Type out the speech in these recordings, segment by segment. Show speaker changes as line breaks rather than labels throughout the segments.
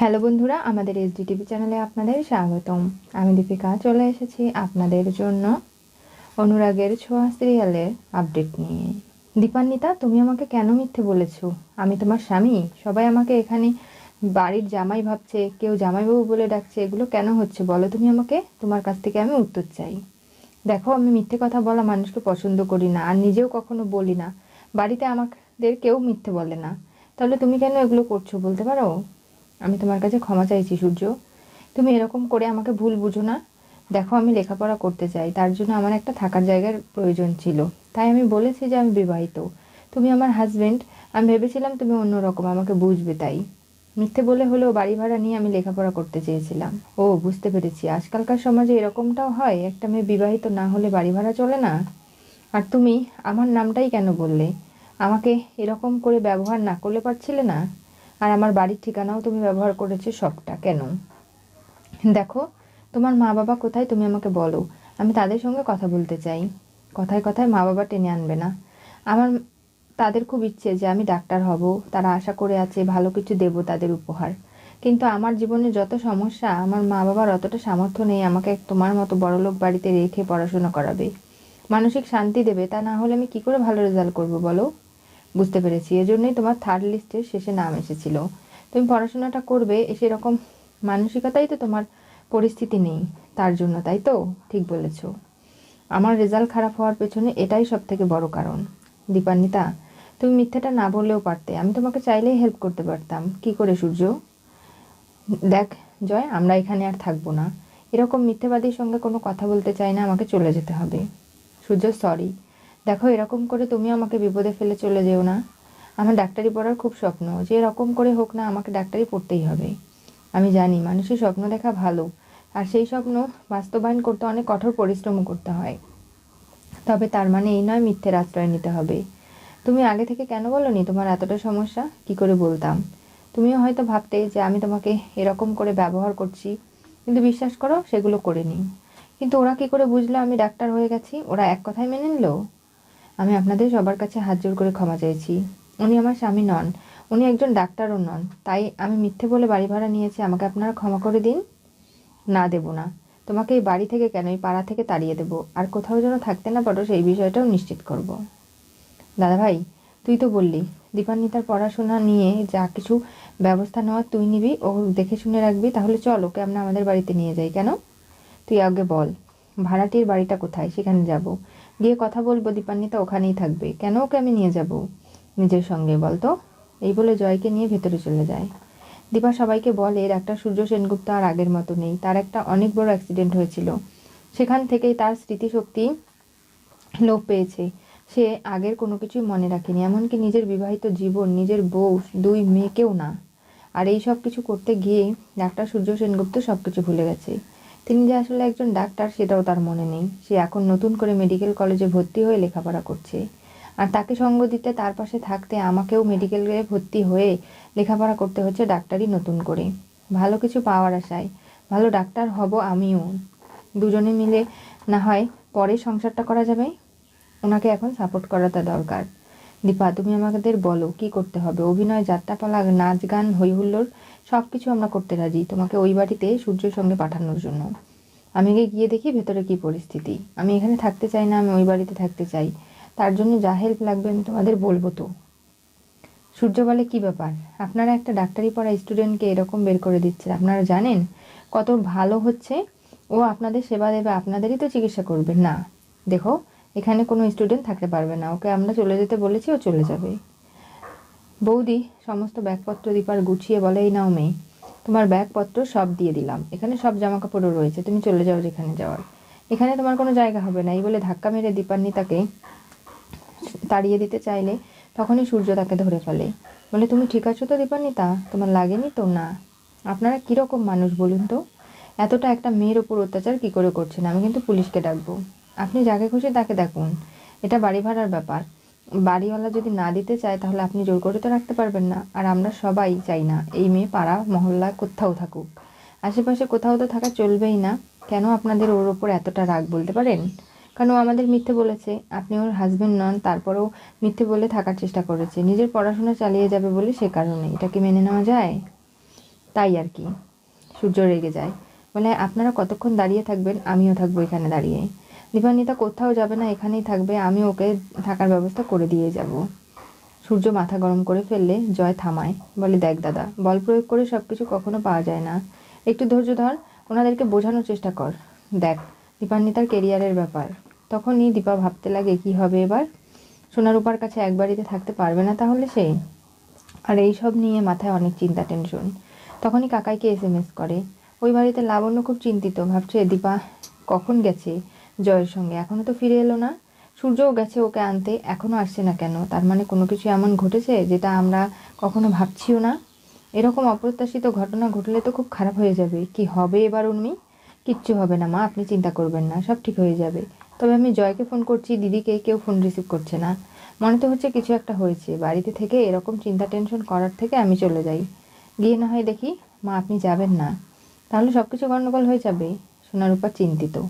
Hello বন্ধুরা, আমাদের SD TV চ্যানেলে আপনাদের স্বাগতম। আমি দীপিকা, চলে এসেছি আপনাদের জন্য অনুরাগের ছোঁয়া সিরিয়ালের আপডেট নিয়ে। দীপান্বিতা, তুমি আমাকে কেন মিথ্যে বলেছ? আমি তোমার স্বামী। সবাই আমাকে এখানে বাড়ির জামাই ভাবছে, কেউ জামাইবাবু বলে ডাকছে। এগুলো কেন হচ্ছে বলো তুমি আমাকে? তোমার কাছ থেকে আমি উত্তর চাই। দেখো, আমি মিথ্যে কথা বলা মানুষকে পছন্দ করি না, আর নিজেও কখনো বলি না। বাড়িতে আমাদের কেউ মিথ্যে বলে না। তাহলে তুমি কেন এগুলো করছ বলতে পারো? আমি তোমার কাছে ক্ষমা চাইছি, সূর্য। তুমি এরকম করে আমাকে ভুল বুঝো না। দেখো, আমি লেখাপড়া করতে চাই। তার জন্য আমার একটা থাকার জায়গার প্রয়োজন ছিল। তাই আমি বলেছি যে আমি বিবাহিত। তুমি আমার হাজব্যান্ড আমি ভেবেছিলাম তুমি অন্যরকম। আমাকে বুঝবে তাই। মিথ্যে বলে হলেও বাড়ি ভাড়া নিয়ে আমি লেখাপড়া করতে চেয়েছিলাম। ও, বুঝতে পেরেছি। আজকালকার সমাজে এরকমটাও হয়। একটা মেয়ে বিবাহিত না হলে বাড়ি ভাড়া চলে না। আর তুমি আমার নামটাই কেন বললে? আমাকে এরকম করে ব্যবহার না করলে পারছিলে না? আর আমার বাড়ির ঠিকানাও তুমি ব্যবহার করেছ সবটা, কেন? দেখো, তোমার মা বাবা কোথায় তুমি আমাকে বলো, আমি তাদের সঙ্গে কথা বলতে চাই। কথায় কথায় মা বাবা টেনে আনবে না। আমার তাদের খুব ইচ্ছে যে আমি ডাক্তার হব, তারা আশা করে আছে ভালো কিছু দেব তাদের উপহার। কিন্তু আমার জীবনে যত সমস্যা, আমার মা বাবার অতটা সামর্থ্য নেই আমাকে তোমার মতো বড়লোক বাড়িতে রেখে পড়াশোনা করাবে। মানসিক শান্তি দেবে, তা না হলে আমি কি করে ভালো রেজাল্ট করব বলো? বুঝতে পেরেছি। এজন্যই তোমার থার্ড লিস্টের শেষে নাম এসেছিল। তুমি পড়াশোনাটা করবে সেরকম মানসিকতাই তো তোমার পরিস্থিতি নেই। তার জন্য, তাই তো? ঠিক বলেছ। আমার রেজাল্ট খারাপ হওয়ার পেছনে এটাই সব থেকে বড় কারণ। দীপান্বিতা, তুমি মিথ্যাটা না বললেও পারতে। আমি তোমাকে চাইলেই হেল্প করতে পারতাম। কি করে, সূর্য? দেখ, জয়, আমরা এখানে আর থাকব না। এরকম মিথ্যেবাদীর সঙ্গে কোনো কথা বলতে চাই না, আমাকে চলে যেতে হবে। সূর্য সরি দেখো, এরকম করে তুমি আমাকে বিপদে ফেলে চলে যেও না। আমার ডাক্তারি পড়ার খুব স্বপ্ন, যে এরকম করে হোক না আমাকে ডাক্তারি পড়তেই হবে। আমি জানি, মানুষের স্বপ্ন দেখা ভালো, আর সেই স্বপ্ন বাস্তবায়ন করতে অনেক কঠোর পরিশ্রমও করতে হয়। তবে তার মানে এই নয় মিথ্যের আশ্রয় নিতে হবে। তুমি আগে থেকে কেন বলো বলনি তোমার এতটা সমস্যা? কি করে বলতাম? তুমিও হয়তো ভাবতে যে আমি তোমাকে এরকম করে ব্যবহার করছি, কিন্তু বিশ্বাস করো, সেগুলো করিনি। কিন্তু ওরা কি করে বুঝলো আমি ডাক্তার হয়ে গেছি? ওরা এক কথাই মেনে নিল? আমি আপনাদের সবার কাছে হাত জোর করে ক্ষমা চাইছি। উনি আমার স্বামী নন, উনি একজন ডাক্তারও নন, তাই আমি মিথ্যে বলে বাড়ি ভাড়া নিয়েছি, আমাকে আপনারা ক্ষমা করে দিন? না, দেব না। তোমাকে এই বাড়ি থেকে কেন, এই পাড়া থেকে তাড়িয়ে দেব? আর কোথাও যেন থাকতে না পারো, সেই বিষয়টাও নিশ্চিত করব। দাদা ভাই তুই তো বললি, দীপান্বিতার পড়াশোনা নিয়ে যা কিছু ব্যবস্থা নেওয়ার তুই নিবি, ও দেখে শুনে রাখবি, তাহলে চল, ওকে আমরা আমাদের বাড়িতে নিয়ে যাই, কেন? তুই আগে বল, ভাড়াটির বাড়িটা কোথায়? সেখানে যাব। গিয়ে কথা বলব, দীপান্বিতা ওখানেই থাকবে। কেন ওকে আমি নিয়ে যাব? নিজের সঙ্গে, বলতো? এই বলে জয়কে নিয়ে ভেতরে চলে যায়। দীপা সবাইকে বলে ডাক্তার সূর্য সেনগুপ্ত আর আগের মতো নেই। তার একটা অনেক বড় অ্যাক্সিডেন্ট হয়েছিল। সেখান থেকেই তার স্মৃতিশক্তি লোপ পেয়েছে। সে আগের কোনো কিছুই মনে রাখেনি। এমনকি নিজের বিবাহিত জীবন, নিজের বউ, দুই মেয়েকেও না। আর এই সব কিছু করতে গিয়ে ডাক্তার সূর্য সেনগুপ্ত সব কিছু ভুলে গেছে। তিনি যে আসলে একজন ডাক্তার, সেটাও তার মনে নেই। সে এখন নতুন করে মেডিকেল কলেজে ভর্তি হয়ে লেখাপড়া করছে। আর তাকে সঙ্গ দিতে, তার পাশে থাকতে আমাকেও মেডিকেলে ভর্তি হয়ে লেখাপড়া করতে হচ্ছে ডাক্তারি নতুন করে। ভালো কিছু পাওয়ার আশায়। ভালো ডাক্তার হব আমিও। দুজনে মিলে না হয় পরে সংসারটা করা যাবে? ওনাকে এখন সাপোর্ট করাটা দরকার। দীপা, তুমি আমাদের বলো, কি করতে হবে? অভিনয় যাত্রাপালা নাচ, গান হই হুল্লোড় সব কিছু আমরা করতে রাজি। তোমাকে ওই বাড়িতে সূর্যের সঙ্গে পাঠানোর জন্য। আমি গিয়ে দেখি ভেতরে কি পরিস্থিতি। আমি এখানে থাকতে চাই না, আমি ওই বাড়িতে থাকতে চাই। তার জন্য যা হেল্প লাগবে আমি তোমাদের বলব তো। সূর্য বলে, কি ব্যাপার? আপনারা একটা ডাক্তারি পড়া স্টুডেন্টকে এরকম বের করে দিচ্ছেন। আপনারা জানেন কত ভালো হচ্ছে? ও আপনাদের সেবা দেবে, আপনাদেরই তো চিকিৎসা করবে। না, দেখো এখানে কোনো স্টুডেন্ট থাকতে পারবে না। ওকে আমরা চলে যেতে বলেছি, ও চলে যাবে। বৌদি সমস্ত ব্যাগপত্র দীপার গুছিয়ে বলে, এই নাও মেয়ে, তোমার ব্যাগপত্র সব দিয়ে দিলাম। এখানে সব জামা কাপড়ও রয়েছে, তুমি চলে যাও যেখানে যাওয়ার। এখানে তোমার কোনো জায়গা হবে না। এই বলে ধাক্কা মেরে দীপান্বিতাকে তাড়িয়ে দিতে চাইলে তখনই সূর্য তাকে ধরে ফেলে। বলে, তুমি ঠিক আছো তো দীপান্বিতা? তোমার লাগেনি তো? না। আপনারা কীরকম মানুষ বলুন তো? এতটা একটা মেয়ের ওপর অত্যাচার কী করে করছেন? আমি কিন্তু পুলিশকে ডাকবো। আপনি যাকে খুশি তাকে দেখুন। এটা বাড়ি ভাড়ার ব্যাপার। বাড়িওয়ালা যদি না দিতে চায়, তাহলে আপনি জোর করে তো রাখতে পারবেন না। আর আমরা সবাই চাই না এই মেয়ে পাড়া, মহল্লা কোথাও থাকুক। আশেপাশে কোথাও তো থাকা চলবেই না। কেন আপনাদের ওর ওপর এতটা রাগ বলতে পারেন? কারণ ও আমাদের মিথ্যে বলেছে। আপনি ওর হাজবেন্ড নন, তারপরেও মিথ্যে বলে থাকার চেষ্টা করেছে। নিজের পড়াশোনা চালিয়ে যাবে বলে সে কারণে। এটা কি মেনে নেওয়া যায়? তাই আর কি। সূর্য রেগে যায়। বলে, আপনারা কতক্ষণ দাঁড়িয়ে থাকবেন? আমিও থাকব এখানে দাঁড়িয়ে। দীপান্বিতা কোথাও যাবে না, এখানেই থাকবে, আমি ওকে থাকার ব্যবস্থা করে দিয়ে যাব। সূর্য মাথা গরম করে ফেললে, জয় থামায়। বলে, দেখ দাদা, বল প্রয়োগ করে সব কিছু কখনো পাওয়া যায় না। একটু ধৈর্য ধর, ওনাদেরকে বোঝানোর চেষ্টা কর। দেখ, দীপান্বিতার কেরিয়ারের ব্যাপার। তখনই দীপা ভাবতে লাগে, কি হবে এবার? সোনারূপার কাছে এক বাড়িতে থাকতে পারবে না তাহলে সেই আর এই সব নিয়ে মাথায় অনেক চিন্তা, টেনশন। তখনই কাকাইকে এস এম এস করে। ওই বাড়িতে লাবণ্য খুব চিন্তিত, ভাবছে, দীপা, কখন গেছে? জয়ের সঙ্গে। এখনও তো ফিরে এলো না। সূর্যও গেছে ওকে আনতে। এখনও আসছে না কেন? তার মানে কোনো কিছু এমন ঘটেছে যেটা আমরা কখনো ভাবছিও না? এরকম অপ্রত্যাশিত ঘটনা ঘটলে তো খুব খারাপ হয়ে যাবে। কি হবে এবার উর্মি? কিচ্ছু হবে না, মা। আপনি চিন্তা করবেন না। সব ঠিক হয়ে যাবে। তবে আমি জয়কে ফোন করছি। দিদিকে কেউ ফোন রিসিভ করছে না। মনে তো হচ্ছে কিছু একটা হয়েছে। বাড়িতে থেকে এরকম চিন্তা, টেনশন করার থেকে আমি চলে যাই। গিয়ে না হয় দেখি, মা, আপনি যাবেন না। তাহলে সব কিছু গণ্ডগোল হয়ে যাবে। সোনার উপর চিন্তিত।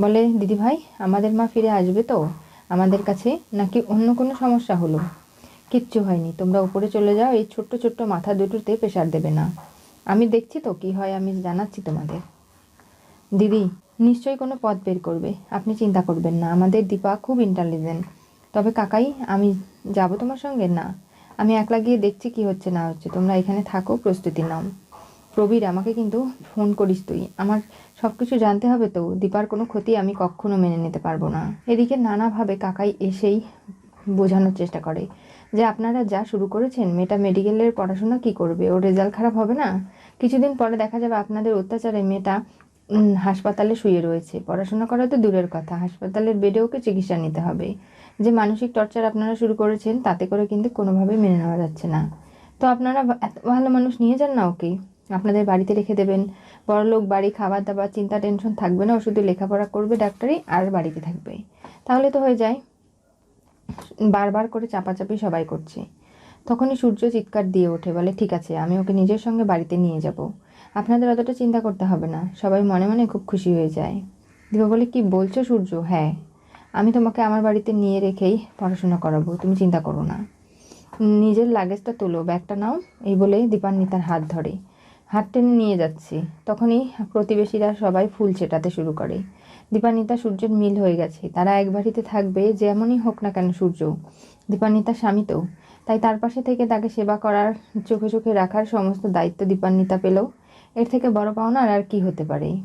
বলে দিদি ভাই আমাদের মা ফিরে আসবে তো? আমাদের কাছে নাকি অন্য কোনো সমস্যা হলো? কিচ্ছু হয়নি। তোমরা উপরে চলে যাও, এই ছোট্ট ছোট্ট মাথা দুটোতে প্রেশার দেবে না। আমি দেখছি তো কি হয়, আমি জানাচ্ছি তোমাদের। দিদি, নিশ্চয়ই কোনো পথ বের করবে। আপনি চিন্তা করবেন না, আমাদের দীপা খুব ইন্টেলিজেন্ট তবে কাকাই, আমি যাব তোমার সঙ্গে? না। আমি একলা গিয়ে দেখছি কি হচ্ছে, না হচ্ছে। তোমরা এখানে থাকো, প্রস্তুতি নাও। প্রবীর, আমাকে কিন্তু ফোন করিস তুই। আমার সব কিছু জানতে হবে তো। দীপার কোনো ক্ষতি আমি কখনো মেনে নিতে পারব না। এদিকে নানাভাবে কাকাই এসেই বোঝানোর চেষ্টা করে যে আপনারা যা শুরু করেছেন, মেয়েটা মেডিকেলের পড়াশোনা কি করবে? ও রেজাল্ট খারাপ হবে না? কিছুদিন পরে দেখা যাবে আপনাদের অত্যাচারে মেয়েটা হাসপাতালে শুয়ে রয়েছে। পড়াশোনা করা তো দূরের কথা। হাসপাতালের বেডে ওকে চিকিৎসা নিতে হবে। যে মানসিক টর্চার আপনারা শুরু করেছেন, তাতে করে কিন্তু কোনোভাবেই মেনে নেওয়া যাচ্ছে না। তো আপনারা এত ভালো মানুষ নিয়ে যান না ওকে। আপনাদের বাড়িতে রেখে দেবেন। বড়লোক বাড়ি খাবার দাবার চিন্তা, টেনশন থাকবে না ও শুধু লেখাপড়া করবে ডাক্তারি আর বাড়িতে থাকবে। তাহলে তো হয়ে যায়। বারবার করে চাপাচাপি সবাই করছে। তখনই সূর্য চিৎকার দিয়ে ওঠে, বলে, ঠিক আছে, আমি ওকে নিজের সঙ্গে বাড়িতে নিয়ে যাব। আপনাদের অতটা চিন্তা করতে হবে না। সবাই মনে মনে খুব খুশি হয়ে যায়। দিবা বলে, কি বলছো সূর্য? হ্যাঁ আমি তোমাকে আমার বাড়িতে নিয়ে রেখেই পড়াশোনা করাবো, তুমি চিন্তা করো না। নিজের লাগেজটা তোলো, ব্যাগটা নাও। এই বলে দীপান্বিতার হাত ধরে। হাত টেনে নিয়ে যাচ্ছে। তখনই প্রতিবেশীরা সবাই ফুল ছেটাতে শুরু করে। দীপানিতা সূর্যের মিল হয়ে গেছে। তারা এক বাড়িতে থাকবে যেমনই হোক না কেন সূর্য। দীপান্বিতার স্বামী তো তাই তার পাশে থেকে তাকে সেবা করার, চোখে চোখে রাখার সমস্ত দায়িত্ব দীপান্বিতা পেল। এর থেকে বড় পাওনা আর কি হতে পারে?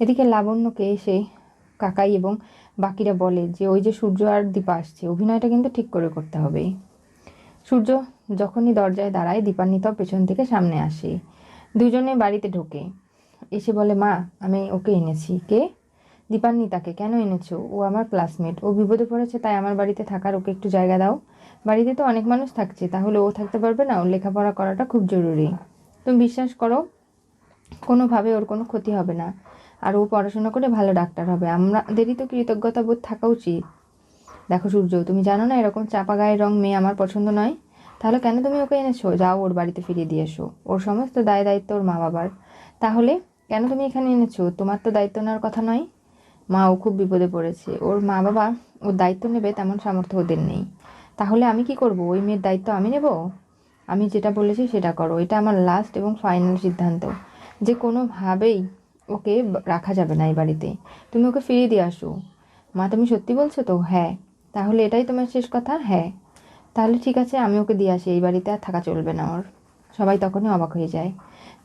এদিকে লাবণ্যকে এসে কাকাই এবং বাকিরা বলে যে, ওই যে সূর্য আর দীপা আসছে। অভিনয়টা কিন্তু ঠিক করে করতে হবে। সূর্য যখনই দরজায় দাঁড়ায়, দীপান্বিতাও পেছন থেকে সামনে আসে। দুজনে বাড়িতে ঢোকে। এসে বলে, মা, আমি ওকে এনেছি। কে? দীপান্বিতাকে। কেন এনেছো? ও আমার ক্লাসমেট। ও বিপদে পড়েছে, তাই আমার বাড়িতে থাকার ওকে একটু জায়গা দাও। বাড়িতে তো অনেক মানুষ থাকছে, তাহলে ও থাকতে পারবে না? ওর লেখাপড়া করাটা খুব জরুরি। তুমি বিশ্বাস করো, কোনোভাবে ওর কোনো ক্ষতি হবে না। আর ও পড়াশোনা করে ভালো ডাক্তার হবে। আমাদেরই তো কৃতজ্ঞতা বোধ থাকা উচিত। দেখো সূর্য, তুমি জানো না এরকম চাপা গায়ের রং মেয়ে আমার পছন্দ নয়? তাহলে কেন তুমি ওকে এনেছো? যাও ওর বাড়িতে ফিরিয়ে দিয়ে এসো। ওর সমস্ত দায় দায়িত্ব ওর মা বাবার। তাহলে কেন তুমি এখানে এনেছো? তোমার তো দায়িত্ব নেওয়ার কথা নয়। মা, ও খুব বিপদে পড়েছে। ওর মা বাবা, ওর দায়িত্ব নেবে তেমন সামর্থ্য ওদের নেই। তাহলে আমি কি করব? ওই মেয়ের দায়িত্ব আমি নেব? আমি যেটা বলেছি সেটা করো। এটা আমার লাস্ট এবং ফাইনাল সিদ্ধান্ত। যে কোনোভাবেই ওকে রাখা যাবে না এই বাড়িতে। তুমি ওকে ফিরিয়ে দিয়ে আসো। মা, তুমি সত্যি বলছো তো? হ্যাঁ। তাহলে এটাই তোমার শেষ কথা? হ্যাঁ। তাহলে ঠিক আছে, আমি ওকে দিয়ে আসি, এই বাড়িতে আর থাকা চলবে না ওর। সবাই তখনই অবাক হয়ে যায়।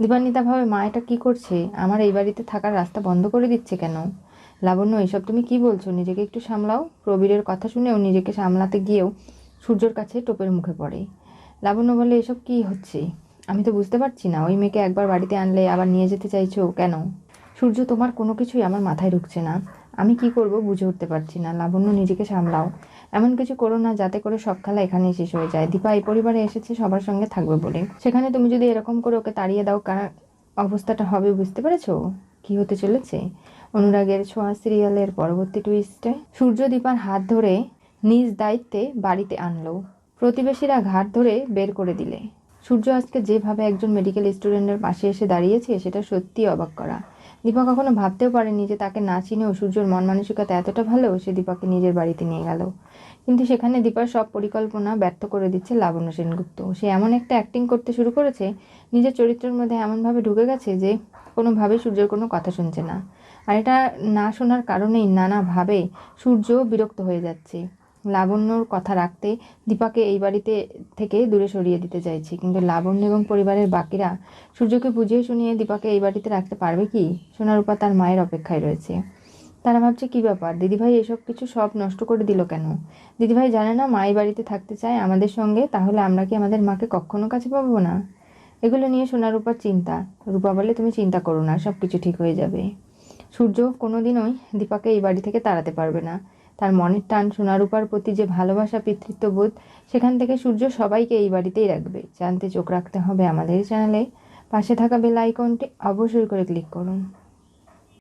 দীপান্বিতা ভাবে, মা, এটা কী করছে? আমার এই বাড়িতে থাকার রাস্তা বন্ধ করে দিচ্ছে কেন? লাবণ্য, এসব তুমি কি বলছো? নিজেকে একটু সামলাও। প্রবীরের কথা শুনেও নিজেকে সামলাতে গিয়েও সূর্যর কাছে টোপের মুখে পড়ে। লাবণ্য বলে, এসব কি হচ্ছে? আমি তো বুঝতে পারছি না। ওই মেয়েকে একবার বাড়িতে আনলে আবার নিয়ে যেতে চাইছো কেন? সূর্য, তোমার কোনো কিছুই আমার মাথায় ঢুকছে না। আমি কি করব বুঝে উঠতে পারছি না। লাবণ্য, নিজেকে সামলাও। এমন কিছু করো না যাতে করে সব খেলা এখানেই শেষ হয়ে যায়। দীপা, এই পরিবারে এসেছে সবার সঙ্গে থাকবে বলে। সেখানে তুমি যদি এরকম করে ওকে তাড়িয়ে দাও, কার অবস্থাটা হবে বুঝতে পেরেছ? কি হতে চলেছে? অনুরাগের ছোঁয়া সিরিয়ালের পরবর্তী টুইস্টে সূর্য দীপার হাত ধরে নিজ দায়িত্বে বাড়িতে আনলো। প্রতিবেশীরা ঘাট ধরে বের করে দিলে। সূর্য আজকে যেভাবে একজন মেডিকেল স্টুডেন্টের পাশে এসে দাঁড়িয়েছে, সেটা সত্যি অবাক করা। দীপা কখনো ভাবতেও পারেনি যে তাকে না চিনেও সূর্যর মন মানসিকতা এতটা ভালো সে দীপাকে নিজের বাড়িতে নিয়ে গেল। কিন্তু সেখানে দীপার সব পরিকল্পনা ব্যর্থ করে দিচ্ছে লাবণ্য সেনগুপ্ত। সে এমন একটা অ্যাক্টিং করতে শুরু করেছে, নিজের চরিত্রের মধ্যে এমনভাবে ঢুকে গেছে যে কোনোভাবে সূর্যের কোনো কথা শুনছে না। আর এটা না শোনার কারণেই নানাভাবে সূর্য বিরক্ত হয়ে যাচ্ছে। লাবণ্যর কথা রাখতে দীপাকে এই বাড়িতে থেকে দূরে সরিয়ে দিতে চাইছে। কিন্তু লাবণ্য এবং পরিবারের বাকিরা সূর্যকে বুঝিয়ে শুনিয়ে দীপাকে এই বাড়িতে রাখতে পারবে কি? সোনারূপা তার মায়ের অপেক্ষায় রয়েছে। তারা ভাবছে, কি ব্যাপার? দিদিভাই এসব কিছু সব নষ্ট করে দিল কেন? দিদিভাই জানে না, মা এই বাড়িতে থাকতে চায় আমাদের সঙ্গে, তাহলে আমরা কি আমাদের মাকে কখনো কাছে পাবো না? এগুলো নিয়ে সোনারূপার চিন্তা। রূপা বলে, তুমি চিন্তা করো না সব কিছু ঠিক হয়ে যাবে। সূর্য কোনোদিনই দীপাকে এই বাড়ি থেকে তাড়াতে পারবে না। তার মনের টান সোনারূপার প্রতি যে ভালোবাসা পিতৃত্ববোধ, সেখান থেকে সূর্য সবাইকে এই বাড়িতেই রাখবে। জানতে চোখ রাখতে হবে আমাদের চ্যানেলে। পাশে থাকা বেল আইকনটি অবশ্যই করে ক্লিক করুন।